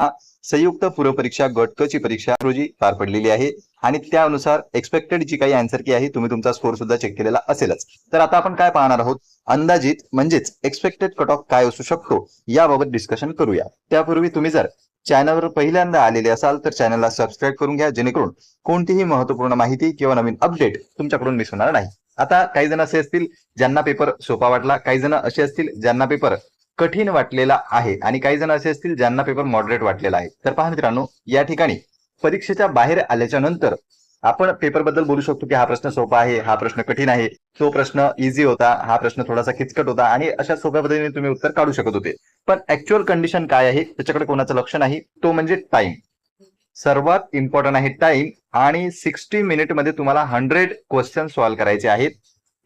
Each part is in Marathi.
संयुक्त पूर्वपरीक्षा परीक्षा परीक्षा रोजी पार पडलेली आहे. आणि त्यानुसार एक्सपेक्टेड जी काही अँसर की आहे तुम्ही तुमचा स्कोर सुद्धा चेक केलेला असेलच. तर आता आपण काय पाहणार आहोत? अंदाजित म्हणजेच एक्सपेक्टेड कट ऑफ काय असू शकतो? याबाबत डिस्कशन करूया. त्यापूर्वी तुम्ही जर चॅनलवर पहिल्यांदा आलेले असाल तर चॅनलला सबस्क्राईब करून घ्या जेणेकरून कोणतीही महत्त्वपूर्ण माहिती किंवा नवीन अपडेट तुमच्याकडून मिस होणार नाही. आता काही जण असे असतील ज्यांना पेपर सोपा वाटला. काही जण असे असतील ज्यांना पेपर कठीण वाटलेला आहे. आणि काही जण असे असतील ज्यांना पेपर मॉडरेट वाटलेला आहे. तर पहा मित्रांनो या ठिकाणी परीक्षेच्या बाहेर आल्याच्यानंतर आपण पेपरबद्दल बोलू शकतो की हा प्रश्न सोपा आहे हा प्रश्न कठीण आहे. तो प्रश्न इझी होता हा प्रश्न थोडासा किचकट होता आणि अशा सोप्या पद्धतीने तुम्ही उत्तर काढू शकत होते. पण ऍक्च्युअल कंडिशन काय आहे? त्याच्याकडे कोणाचं लक्ष नाही. तो म्हणजे टाइम सर्वात इम्पॉर्टंट आहे टाइम आणि सिक्स्टी मिनिटमध्ये तुम्हाला हंड्रेड क्वेश्चन सॉल्व्ह करायचे आहेत.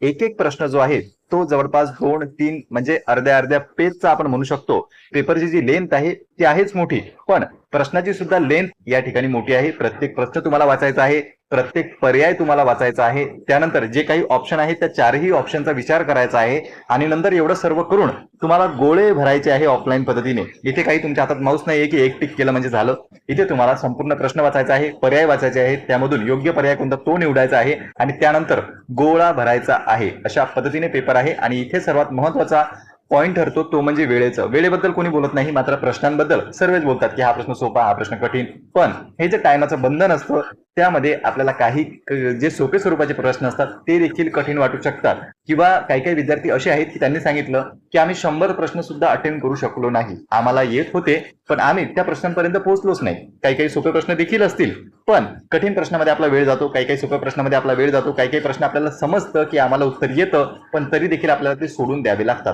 एक एक प्रश्न जो आहे तो जवळपास दोन तीन म्हणजे अर्ध्या अर्ध्या पेजचा आपण म्हणू शकतो. पेपरची जी लेंथ आहे ती आहेच मोठी. पण प्रश्नाची सुद्धा लेंथ या ठिकाणी मोठी आहे. प्रत्येक प्रश्न तुम्हाला वाचायचा आहे. प्रत्येक पर्याय तुम्हाला वाचायचा आहे. त्यानंतर जे काही ऑप्शन आहे त्या चारही ऑप्शनचा विचार करायचा आहे. आणि नंतर एवढं सर्व करून तुम्हाला गोळे भरायचे आहे ऑफलाईन पद्धतीने. इथे काही तुमच्या हातात माऊस नाहीये की एक टिक केलं म्हणजे झालं. इथे तुम्हाला संपूर्ण प्रश्न वाचायचा आहे पर्याय वाचायचे आहेत. त्यामधून योग्य पर्याय कोणता तो निवडायचा आहे. आणि त्यानंतर गोळा भरायचा आहे. अशा पद्धतीने पेपर आहे. आणि इथे सर्वात महत्त्वाचा पॉईंट ठरतो तो म्हणजे वेळेचं. वेळेबद्दल कोणी बोलत नाही मात्र प्रश्नांबद्दल सर्वच बोलतात की हा प्रश्न सोपा हा प्रश्न कठीण. पण हे जे टायमाचं बंधन असतं त्यामध्ये आपल्याला काही जे सोपे स्वरूपाचे प्रश्न असतात ते देखील कठीण वाटू शकतात. किंवा काही काही विद्यार्थी असे आहेत की त्यांनी सांगितलं की आम्ही शंभर प्रश्न सुद्धा अटेंड करू शकलो नाही. आम्हाला येत होते पण आम्ही त्या प्रश्नांपर्यंत पोहोचलोच नाही. काही काही सोपे प्रश्न देखील असतील पण कठीण प्रश्नामध्ये आपला वेळ जातो काही काही सोप्या प्रश्नामध्ये आपला वेळ जातो काही काही प्रश्न आपल्याला समजतं की आम्हाला उत्तर येतं पण तरी देखील आपल्याला ते सोडून द्यावे लागतात.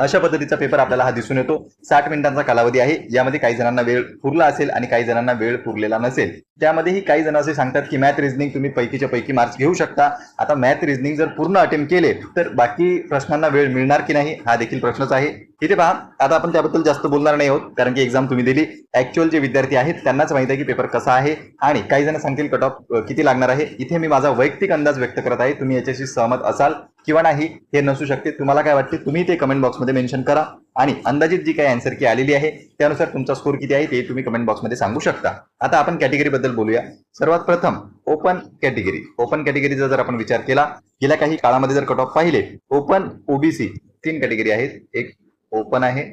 अशा पद्धतीचा पेपर आपल्याला हा दिसून येतो. साठ मिनिटांचा कालावधी आहे. यामध्ये काही जणांना वेळ पुरला असेल आणि काही जणांना वेळ पुरलेला नसेल. त्यामध्येही काही जण असे सांगतात की मॅथ रिझनिंग तुम्ही पैकीच्या पैकी मार्क्स घेऊ शकता. आता मॅथ रिझनिंग जर पूर्ण अटेम्प्ट केले तर बाकी प्रश्नांना वेळ मिळणार की नाही? हा देखील प्रश्नच आहे. इथे पहा आता आपण त्याबद्दल जास्त बोलणार नाही आहोत कारण की एक्झाम तुम्ही दिली. ऍक्च्युअल जे विद्यार्थी आहेत त्यांनाच माहिती आहे की पेपर कसा आहे. आणि काही जण सांगतील कट ऑफ किती लागणार आहे? इथे मी माझा वैयक्तिक अंदाज व्यक्त करत आहे. तुम्ही याच्याशी सहमत असाल. किंवा नाही हे नसू शकते. तुम्हाला काय वाटते तुम्ही ते कमेंट बॉक्समध्ये मेन्शन करा. आणि अंदाजित जी काही आन्सर की आलेली आहे त्यानुसार तुमचा स्कोर किती आहे ते तुम्ही कमेंट बॉक्समध्ये सांगू शकता. आता आपण कॅटेगरी बद्दल बोलूया. सर्वात प्रथम ओपन कॅटेगरी ओपन कॅटेगरीचा जर आपण विचार केला गेल्या काही काळामध्ये जर कट ऑफ पाहिले ओपन ओबीसी तीन कॅटेगरी आहेत. एक ओपन आहे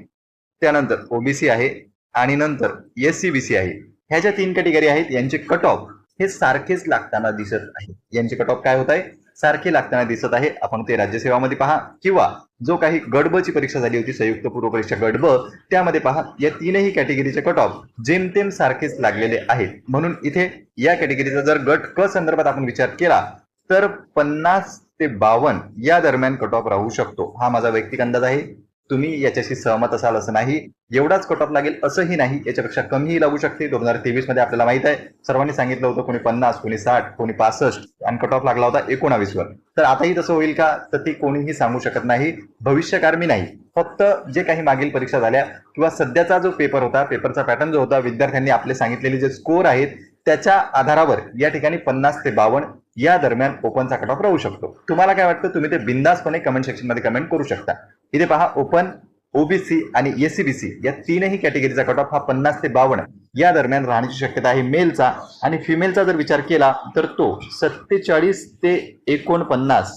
त्यानंतर ओबीसी आहे आणि नंतर एस सी बी सी आहे. ह्या ज्या तीन कॅटेगरी आहेत यांचे कट ऑफ हे सारखेच लागताना दिसत आहे. यांचे कट ऑफ काय होत आहे? सारखे लागताना दिसत आहे. आपण ते राज्यसेवामध्ये पहा किंवा जो काही गडबची परीक्षा झाली होती संयुक्त पूर्व परीक्षा गडब त्यामध्ये पहा या तीनही कॅटेगरीचे कट ऑफ जेमतेम सारखेच लागलेले आहेत. म्हणून इथे या कॅटेगरीचा जर गट क संदर्भात आपण विचार केला तर पन्नास ते बावन्न या दरम्यान कट ऑफ राहू शकतो. हा माझा वैयक्तिक अंदाज आहे. तुम्ही याच्याशी सहमत असाल असं नाही एवढाच कटॉप लागेल असंही नाही याच्यापेक्षा कमीही लागू शकते. दोन हजार तेवीसमध्ये आपल्याला माहीत आहे सर्वांनी सांगितलं होतं कोणी पन्नास कोणी साठ कोणी पासष्ट आणि कट ऑफ लागला होता एकोणावीस वर तर आताही तसं होईल का? तर ते कोणीही सांगू शकत नाही भविष्यकार मी नाही. फक्त जे काही मागील परीक्षा झाल्या किंवा सध्याचा जो पेपर होता पेपरचा पॅटर्न जो होता विद्यार्थ्यांनी आपले सांगितलेले जे स्कोर आहेत त्याच्या आधारावर या ठिकाणी पन्नास ते बावन्न या दरम्यान ओपनचा कट ऑफ राहू शकतो. तुम्हाला काय वाटतं? तुम्ही ते बिंदासपणे कमेंट सेक्शनमध्ये कमेंट करू शकता. इथे पहा ओपन ओबीसी आणि एससीबीसी या तीनही कॅटेगरीचा कट ऑफ हा पन्नास ते बावन्न. या दरम्यान राहण्याची शक्यता आहे मेलचा आणि फिमेलचा जर विचार केला तर तो सत्तेचाळीस ते एकोणपन्नास.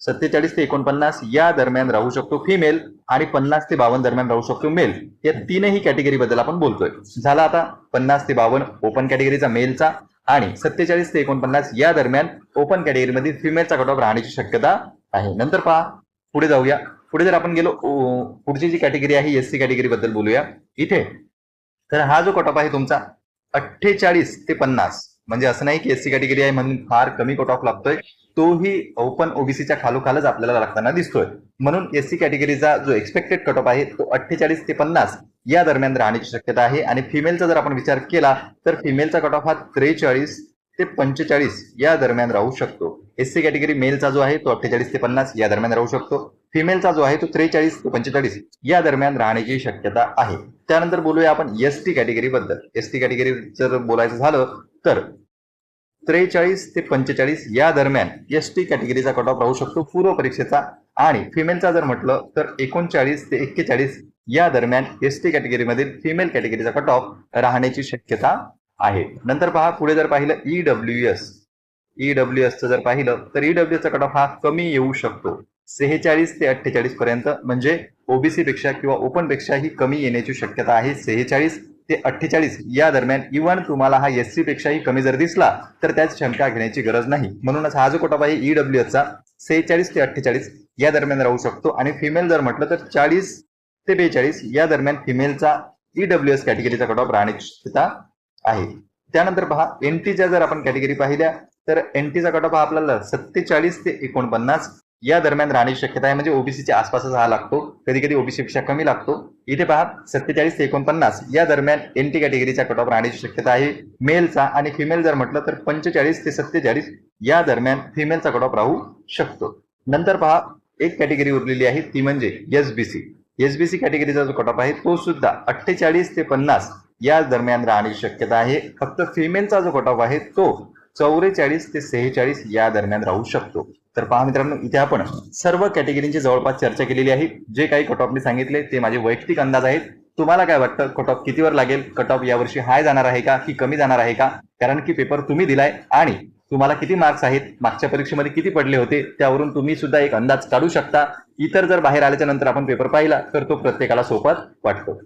सत्तेचाळीस ते एकोणपन्नास या दरम्यान राहू शकतो फिमेल आणि पन्नास ते बावन्न दरम्यान राहू शकतो मेल या तीनही कॅटेगरी बद्दल आपण बोलतोय. झाला आता पन्नास ते बावन्न ओपन कॅटेगरीचा मेलचा आणि सत्तेचाळीस ते एकोणपन्नास या दरम्यान ओपन कॅटेगरीमध्ये फिमेलचा कट ऑफ राहण्याची शक्यता आहे. नंतर पहा पुढे जाऊया. पुढे जर आपण गेलो पुढची जी कॅटेगरी आहे एस सी कॅटेगरी बद्दल बोलूया. इथे तर हा जो कट ऑफ आहे तुमचा अठ्ठेचाळीस ते पन्नास. म्हणजे असं नाही की एस सी कॅटेगरी आहे म्हणून फार कमी कट ऑफ लागतोय. तोही ओपन ओबीसीच्या खालोखालच आपल्याला लागताना दिसतोय. म्हणून एस सी कॅटेगरीचा जो एक्सपेक्टेड कट ऑफ आहे तो अठ्ठेचाळीस ते पन्नास या दरम्यान राहण्याची शक्यता आहे. आणि फिमेलचा जर आपण विचार केला तर फिमेलचा कट ऑफ हा त्रेचाळीस ते पंचेचाळीस या दरम्यान राहू शकतो. एस सी कॅटेगरी मेलचा जो आहे तो अठ्ठेचाळीस ते पन्नास या दरम्यान राहू शकतो. फिमेलचा जो आहे तो त्रेचाळीस ते पंचेचाळीस या दरम्यान राहण्याची शक्यता आहे. त्यानंतर बोलूया आपण एस टी कॅटेगरी बद्दल. एस टी कॅटेगरी जर बोलायचं झालं तर त्रेचाळीस ते पंचेचाळीस या दरम्यान एस टी कॅटेगरीचा कट ऑफ राहू शकतो पूर्व परीक्षेचा आणि फिमेलचा जर म्हटलं तर एकोणचाळीस ते एक्केचाळीस या दरम्यान एस टी कॅटेगरीमधील फिमेल कॅटेगरीचा कट ऑफ राहण्याची शक्यता आहे. नंतर पहा पुढे जर पाहिलं ईडब्ल्यू एस ईडब्ल्यू एसचं जर पाहिलं तर ईडब्ल्यू चा कट ऑफ हा कमी येऊ शकतो. सेहेचाळीस ते अठ्ठेचाळीस पर्यंत म्हणजे ओबीसी पेक्षा किंवा ओपन पेक्षाही कमी येण्याची शक्यता आहे. सेहेचाळीस ते अठ्ठेचाळीस या दरम्यान इव्हन तुम्हाला हा एस सी पेक्षाही कमी जर दिसला तर त्यात शंका घेण्याची गरज नाही. म्हणूनच हा जो कट आहे ईडब्ल्यू एसचा सेहेचाळीस ते अठ्ठेचाळीस या दरम्यान राहू शकतो. आणि फिमेल जर म्हटलं तर चाळीस ते बेचाळीस या दरम्यान फिमेलचा ईडब्ल्यू एस कॅटेगरीचा कट ऑफ राहण्याची शक्यता आहे. त्यानंतर पहा एनटीच्या जर आपण कॅटेगरी पाहिल्या तर एनटीचा कट ऑफ हा आपल्याला सत्तेचाळीस ते एकोणपन्नास या दरम्यान राहण्याची शक्यता आहे. म्हणजे ओबीसीच्या आसपासच हा लागतो. कधी कधी ओबीसी पेक्षा कमी लागतो. इथे पहा सत्तेचाळीस ते एकोणपन्नास या दरम्यान एनटी कॅटेगरीचा कट ऑफ राहण्याची शक्यता आहे. मेलचा आणि फिमेल जर म्हटलं तर पंचेचाळीस ते सत्तेचाळीस या दरम्यान फिमेलचा कट ऑफ राहू शकतो. नंतर पहा एक कॅटेगरी उरलेली आहे ती म्हणजे एसबीसी एसबीसी कॅटेगरीचा जो कट ऑफ आहे तो सुद्धा अठ्ठेचाळीस ते पन्नास या दरम्यान राहण्याची शक्यता आहे. फक्त फिमेलचा जो कट ऑफ आहे तो चौवेचाळीस ते सेहेचाळीस या दरम्यान राहू शकतो. तर पहा मित्रांनो इथे आपण सर्व कॅटेगरीची जवळपास चर्चा केलेली आहे. जे काही कट ऑफ मी सांगितले ते माझे वैयक्तिक अंदाज आहेत. तुम्हाला काय वाटतं कट ऑफ कितीवर लागेल? कट ऑफ यावर्षी हाय जाणार आहे का की कमी जाणार आहे का? कारण की पेपर तुम्ही दिलाय आणि तुम्हाला किती मार्क्स आहेत? मागच्या परीक्षेमध्ये किती पडले होते? त्यावरून तुम्ही सुद्धा एक अंदाज काढू शकता. इतर जर बाहेर आल्याच्यानंतर आपण पेपर पाहिला तर तो प्रत्येकाला सोपत वाटतो.